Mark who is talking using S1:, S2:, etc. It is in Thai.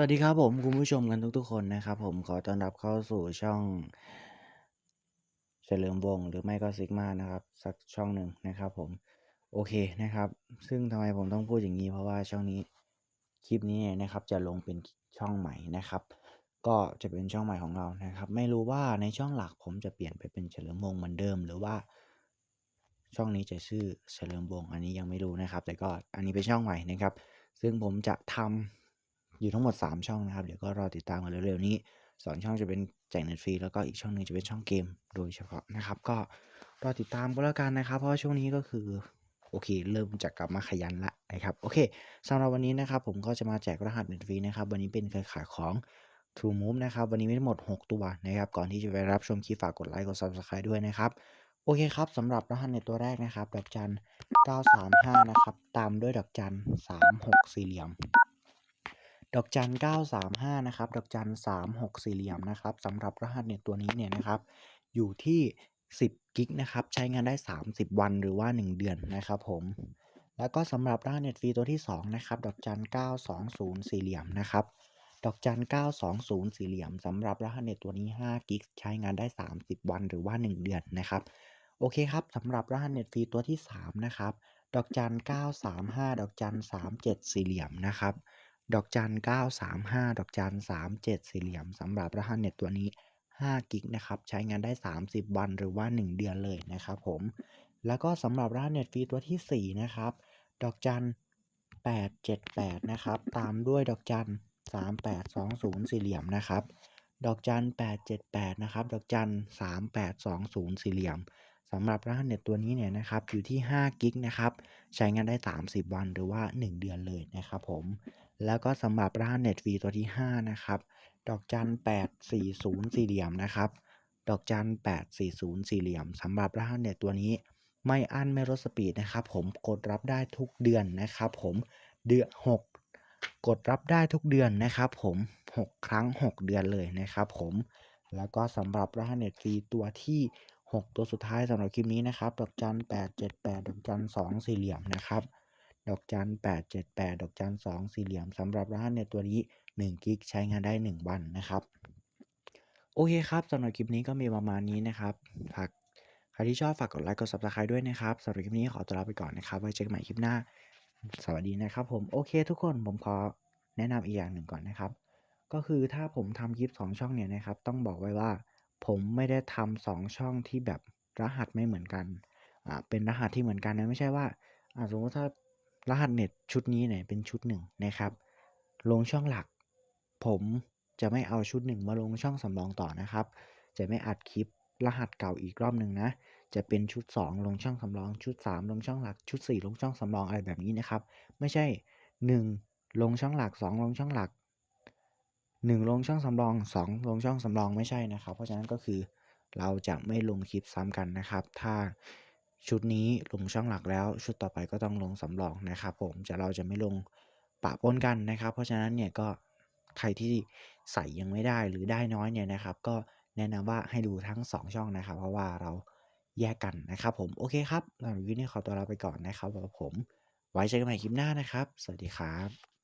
S1: สวัสดีครับผมคุณผู้ชมกันทุกๆคนนะครับ ผมขอต้อนรับเข้าสู่ช่องเฉลิมวงหรือไม่ก็ซิกมานะครับ สักช่องหนึ่งนะครับผมโอเคนะครับ ซึ่งทำไมผมต้องพูดอย่างนี้เพราะว่าช่องนี้คลิปนี้นะครับ จะลงเป็นช่องใหม่นะครับ ก็จะเป็นช่องใหม่ของเรานะครับ ไม่รู้ว่าในช่องหลักผมจะเปลี่ยนไปเป็นเฉลิมวงเหมือนเดิม หรือว่า ช่องนี้จะชื่อเฉลิมวงอันนี้ยังไม่รู้นะครับ แต่ก็อันนี้เป็นช่องใหม่นะครับ ซึ่งผมจะทำ อยู่ทั้งหมด 3 ช่องนะครับ เดี๋ยวก็รอติดตามกันเร็วๆนี้สองช่องจะเป็นแจกเน็ตฟรีแล้วก็อีกช่องหนึ่งจะเป็นช่องเกมโดยเฉพาะนะครับ ก็รอติดตามก็แล้วกันนะครับ เพราะช่วงนี้ก็คือโอเค เริ่มจะกลับมาขยันละนะครับ โอเคสำหรับวันนี้นะครับผมก็จะมาแจกรหัสเน็ตฟรีนะครับ วันนี้เป็นเครือข่ายของ True Move นะครับ วันนี้มีทั้งหมด 6 ตัวนะครับ ก่อนที่จะไปรับชมคลิปฝากกดไลค์กด Subscribe ด้วยนะครับ โอเคครับสำหรับรหัสในตัวแรกนะครับดอกจัน935 นะครับ ตามด้วยดอกจัน36 สี่เหลี่ยม ดอกจัน 935 นะครับ ดอกจัน 36 สี่เหลี่ยมนะครับสำหรับรหัสเน็ตตัวนี้เนี่ยนะครับ อยู่ที่ 10 กิกนะครับ ใช้งานได้ 30 วันหรือว่า 1 เดือนนะครับผม แล้วก็สำหรับรหัสเน็ตฟรีตัวที่ 2 นะครับ ดอกจัน 920 สี่เหลี่ยมนะครับ ดอกจัน 920 สี่เหลี่ยมสำหรับรหัสเน็ตตัวนี้ 5 กิก ใช้งานได้ 30 วันหรือว่า 1 เดือนนะครับ โอเคครับสำหรับรหัสเน็ตฟรีตัวที่ 3 นะครับ ดอกจัน 935 ดอกจัน 37 สี่เหลี่ยมนะครับ ดอกจัน 935 ดอกจัน 37 สี่เหลี่ยมสำหรับรหัสเน็ตตัวนี้5กิกนะครับใช้งานได้ 30 วันหรือว่า 1 เดือนเลยนะครับผม แล้วก็สำหรับรหัสเน็ตฟรีตัวที่ 4 นะครับ ดอกจัน 878 นะครับ ตามด้วยดอกจัน 3820 สี่เหลี่ยมนะครับ ดอกจัน 878 นะครับ ดอกจัน 3820 สี่เหลี่ยมสำหรับรหัสเน็ตตัวนี้เนี่ยนะครับอยู่ที่5กิกนะครับใช้งานได้ 30 วันหรือว่า 1 เดือนเลยนะครับผม แล้วก็สำหรับรหัสเน็ตฟีตัวที่ 5 นะครับ ดอกจัน840 สี่เหลี่ยมนะครับ ดอกจัน840 สี่เหลี่ยมสำหรับรหัสเน็ตตัวนี้ ไม่อั้นไม่ลดสปีดนะครับ ผมกดรับได้ทุกเดือนนะครับ ผมเดือน6กดรับได้ทุกเดือนนะครับ ผม 6 ครั้ง 6 เดือนเลยนะครับ ผมแล้วก็สำหรับรหัสเน็ตฟรีตัวที่ 6 ตัวสุดท้ายสำหรับคลิปนี้นะครับ ดอกจัน878 ดอกจัน2สี่เหลี่ยมนะครับ ดอกจัน878 ดอกจัน2สี่เหลี่ยมสำหรับรหัสเน็ตตัวนี้1กิกใช้งานได้ 1 วันนะครับ โอเคครับสำหรับคลิปนี้ก็มีประมาณนี้นะครับฝากใครที่ชอบฝากกดไลค์กด Subscribe ด้วยนะครับสำหรับคลิปนี้ขอตัวลาไปก่อนนะครับไว้เจอกันใหม่คลิปหน้า สวัสดีนะครับผมโอเค ทุกคนผมขอแนะนำอีกอย่างหนึ่งก่อนนะครับ ก็คือถ้าผมทำคลิป 2 ช่องเนี่ยนะครับ ต้องบอกไว้ว่าผมไม่ได้ทำสองช่องที่แบบรหัสไม่เหมือนกัน อ่า เป็นรหัสที่เหมือนกันนะ ไม่ใช่ว่า อ่าสมมติถ้า รหัสเน็ตชุดนี้เนี่ยเป็นชุดหนึ่งนะครับ ลงช่องหลัก ผมจะไม่เอาชุดหนึ่งมาลงช่องสำรองต่อนะครับ จะไม่อัดคลิปรหัสเก่าอีกรอบหนึ่งนะ จะเป็นชุด 2 ลงช่องสำรองชุด 3 ลงช่องหลักชุด 4 ลงช่องสำรองอะไรแบบนี้นะครับ ไม่ใช่ 1 ลงช่องหลัก 2 ลงช่องหลัก 1 ลงช่องสำรอง 2 ลงช่องสำรองไม่ใช่นะครับ เพราะฉะนั้นก็คือเราจะไม่ลงคลิปซ้ำกันนะครับ ถ้า ชุดนี้ลงช่องหลักแล้ว ชุดต่อไปก็ต้องลงสำรองนะครับ ผมจะเราจะไม่ลงปะปนกันนะครับ เพราะฉะนั้นเนี่ยก็ใครที่ใส่ยังไม่ได้หรือได้น้อยเนี่ยนะครับ ก็แนะนำว่าให้ดูทั้ง 2 ช่องนะครับ เพราะว่าเราแยกกันนะครับ ผมโอเคครับสำหรับวิดีโอนี้ขอตัวลาไปก่อนนะครับผม ไว้เจอกันใหม่คลิปหน้านะครับ สวัสดีครับ